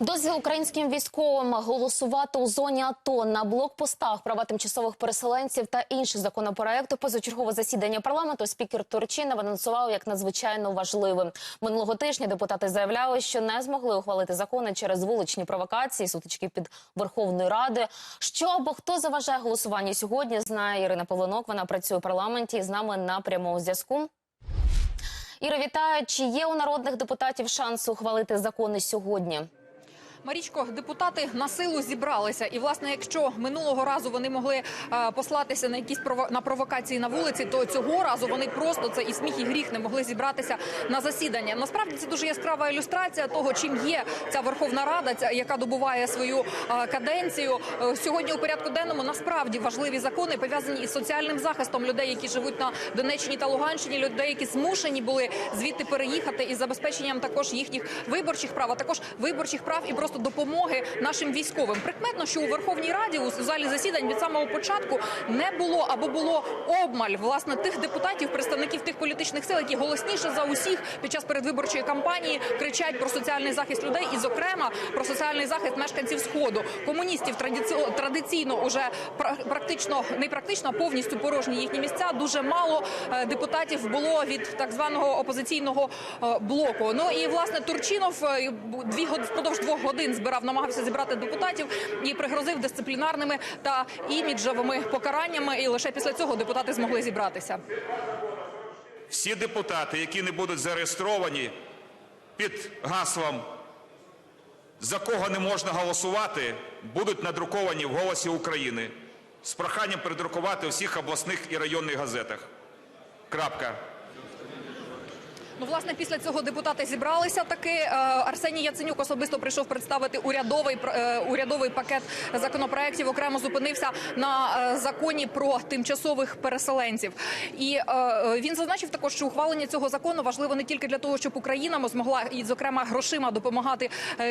Дозвіл українським військовим голосувати у зоні АТО на блокпостах, права тимчасових переселенців та інші законопроекти. Позачергове засідання парламенту спікер Турчинов анонсував як надзвичайно важливим. Минулого тижня депутати заявляли, що не змогли ухвалити закони через вуличні провокації, сутички під Верховною Радою. Що або хто заважає голосуванню сьогодні? Знає Ірина Павлинок. Вона працює у парламенті і з нами на прямому зв'язку. Іра, вітаю. Чи є у народних депутатів шанс ухвалити закони сьогодні? Марічко, депутати на силу зібралися, і власне, якщо минулого разу вони могли е, послатися на якісь прово- провокації на вулиці, то цього разу вони просто це і сміх, і гріх не могли зібратися на засідання. Насправді це дуже яскрава ілюстрація того, чим є ця Верховна Рада, яка добуває свою е, каденцію. Е, Сьогодні у порядку денному насправді важливі закони пов'язані із соціальним захистом людей, які живуть на Донеччині та Луганщині, людей, які змушені були звідти переїхати, і забезпеченням також їхніх виборчих прав, а також виборчих прав і просто допомоги нашим військовим. Прикметно, що у Верховній Раді у залі засідань від самого початку не було або було обмаль власне тих депутатів, представників тих політичних сил, які голосніше за усіх під час передвиборчої кампанії кричать про соціальний захист людей, і, зокрема, про соціальний захист мешканців сходу. Комуністів традиці- традиційно уже пра- практично не практично, а повністю порожні їхні місця. Дуже мало е, депутатів було від так званого опозиційного е, блоку. Ну і власне Турчинов е, дві впродовж двох годин збирав, намагався зібрати депутатів і пригрозив дисциплінарними та іміджевими покараннями. І лише після цього депутати змогли зібратися. Всі депутати, які не будуть зареєстровані під гаслом за кого не можна голосувати, будуть надруковані в голосі України з проханням передрукувати у всіх обласних і районних газетах. Крапка. Ну, власне, після цього депутати зібралися. Таки Е, Арсеній Яценюк особисто прийшов представити урядовий е, урядовий пакет законопроєктів. Окремо зупинився на е, законі про тимчасових переселенців. І він зазначив також, що ухвалення цього закону важливо не тільки для того, щоб Україна змогла і, зокрема, грошима допомагати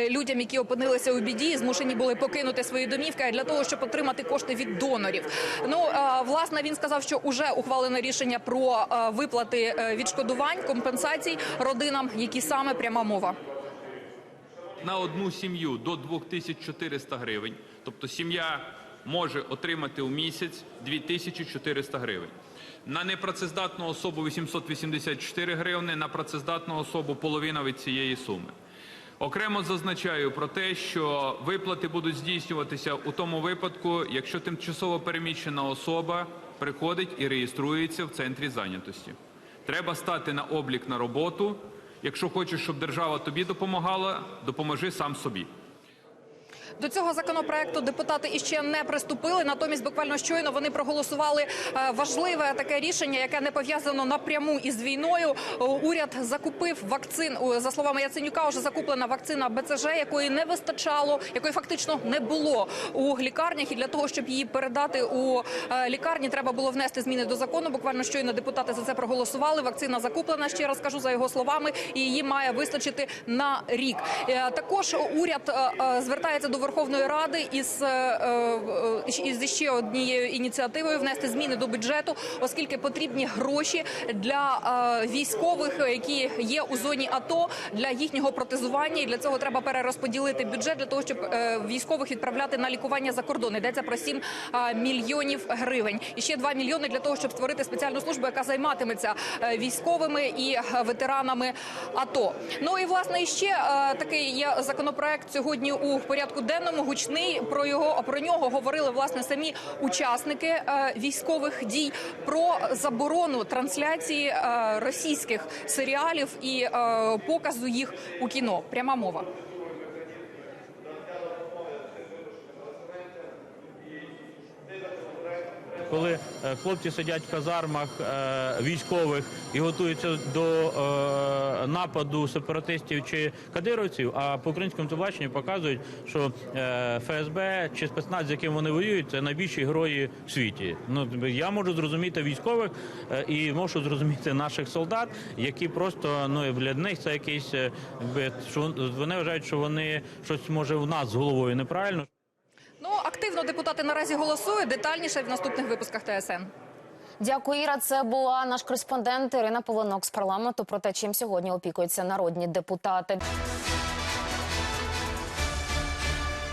людям, які опинилися у біді, змушені були покинути свої домівки, а для того, щоб отримати кошти від донорів. Ну власне він сказав, що уже ухвалене рішення про виплати відшкодувань, компенсацій родинам, які саме пряма мова. на одну сім'ю до 2400 гривень. Тобто сім'я може отримати у місяць 2400 гривень. На непрацездатну особу 884 гривни, на працездатну особу половина від цієї суми. Окремо зазначаю про те, що виплати будуть здійснюватися у тому випадку, якщо тимчасово переміщена особа приходить і реєструється в центрі зайнятості. Треба стати на облік на роботу. Якщо хочеш, щоб держава тобі допомагала, допоможи сам собі. До цього законопроекту депутати іще не приступили. Натомість, буквально щойно вони проголосували е, важливе таке рішення, яке не пов'язано напряму із війною. Уряд закупив вакцин за словами Яценюка. Вже закуплена вакцина БЦЖ, якої не вистачало, якої фактично не було у лікарнях. І для того, щоб її передати у е, лікарні, треба було внести зміни до закону. Буквально щойно депутати за це проголосували. Вакцина закуплена. Ще раз кажу за його словами, і її має вистачити на рік. Е, Також уряд е, е, звертається до Верховної Ради із, е, е, із ще однією ініціативою внести зміни до бюджету, оскільки потрібні гроші для е, військових, які є у зоні АТО, для їхнього протезування. І для цього треба перерозподілити бюджет для того, щоб військових відправляти на лікування за кордон. Йдеться про 7 е, мільйонів гривень. І ще 2 мільйони для того, щоб створити спеціальну службу, яка займатиметься військовими і ветеранами АТО. Ну і власне ще такий є законопроект сьогодні у порядку денному. Гучний про його про нього говорили власне самі учасники е, військових дій про заборону трансляції е, російських серіалів і е, показу їх у кіно. Пряма мова. Коли е, хлопці сидять в казармах е, військових і готуються до е, нападу сепаратистів чи кадировців, а по українському телебаченню показують, що ФСБ чи спецназ, з яким вони воюють, це найбільші герої в світі. Ну я можу зрозуміти військових і можу зрозуміти наших солдат, які просто ну для них це якийсь що вони вважають, що вони щось може в нас з головою неправильно. Активно депутати наразі голосують детальніше в наступних випусках ТСН. Дякую, Іра. Це була наш кореспондент Ірина Полонок з парламенту про те, чим сьогодні опікуються народні депутати.